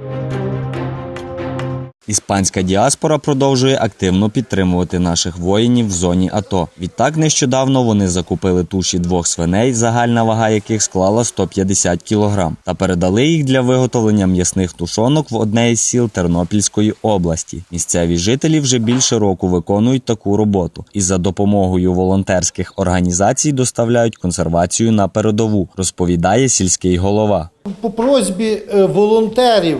Música Іспанська діаспора продовжує активно підтримувати наших воїнів в зоні АТО. Відтак нещодавно вони закупили туші двох свиней, загальна вага яких склала 150 кг, та передали їх для виготовлення м'ясних тушонок в одне із сіл Тернопільської області. Місцеві жителі вже більше року виконують таку роботу і за допомогою волонтерських організацій доставляють консервацію на передову, розповідає сільський голова. По просьбі е, волонтерів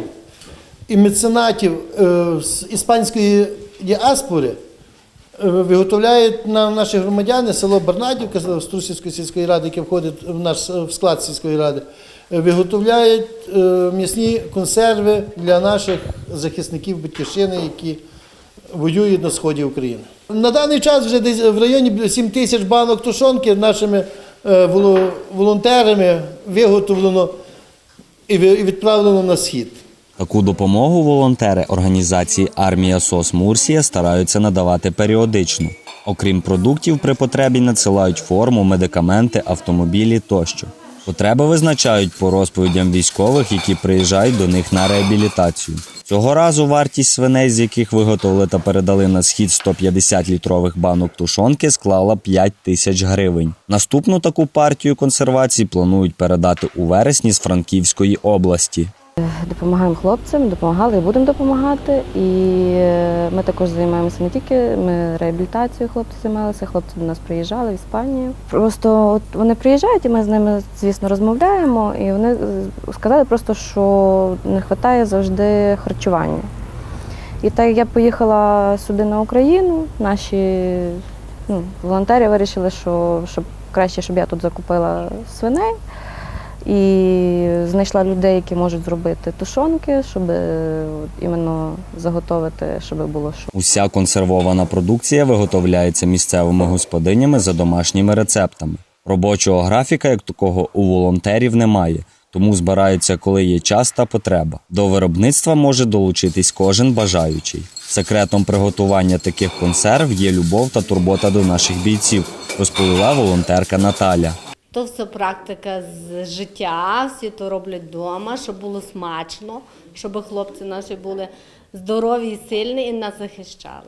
і меценатів е, з іспанської діаспори е, виготовляють нам наші громадяни, село Бернадівка з Струсівської сільської ради, яке входить в наш в склад сільської ради, е, виготовляють е, м'ясні консерви для наших захисників батьківщини, які воюють на сході України. На даний час вже десь в районі 7 тисяч банок тушонки нашими е, волонтерами виготовлено і відправлено на схід. Таку допомогу волонтери організації Армія СОС Мурсія стараються надавати періодично. Окрім продуктів, при потребі надсилають форму, медикаменти, автомобілі тощо. Потреби визначають по розповідям військових, які приїжджають до них на реабілітацію. Цього разу вартість свиней, з яких виготовили та передали на схід 150 літрових банок тушонки, склала 5 тисяч гривень. Наступну таку партію консервації планують передати у вересні з Франківської області. Допомагаємо хлопцям, допомагали і будемо допомагати. І е, ми також займаємося не тільки ми реабілітацією хлопці займалися, хлопці до нас приїжджали в Іспанію. Просто от вони приїжджають, і ми з ними, звісно, розмовляємо. І вони е, сказали просто, що не вистачає завжди харчування. І так я поїхала сюди на Україну, наші ну, волонтери вирішили, що щоб краще, щоб я тут закупила свиней. І знайшла людей, які можуть зробити тушонки, щоб е, іменно заготовити, щоб було що. Уся консервована продукція виготовляється місцевими господинями за домашніми рецептами. Робочого графіка, як такого, у волонтерів немає, тому збираються, коли є час та потреба. До виробництва може долучитись кожен бажаючий. Секретом приготування таких консерв є любов та турбота до наших бійців, розповіла волонтерка Наталя. То все практика з життя, всі то роблять вдома, щоб було смачно, щоб хлопці наші були здорові і сильні і нас захищали.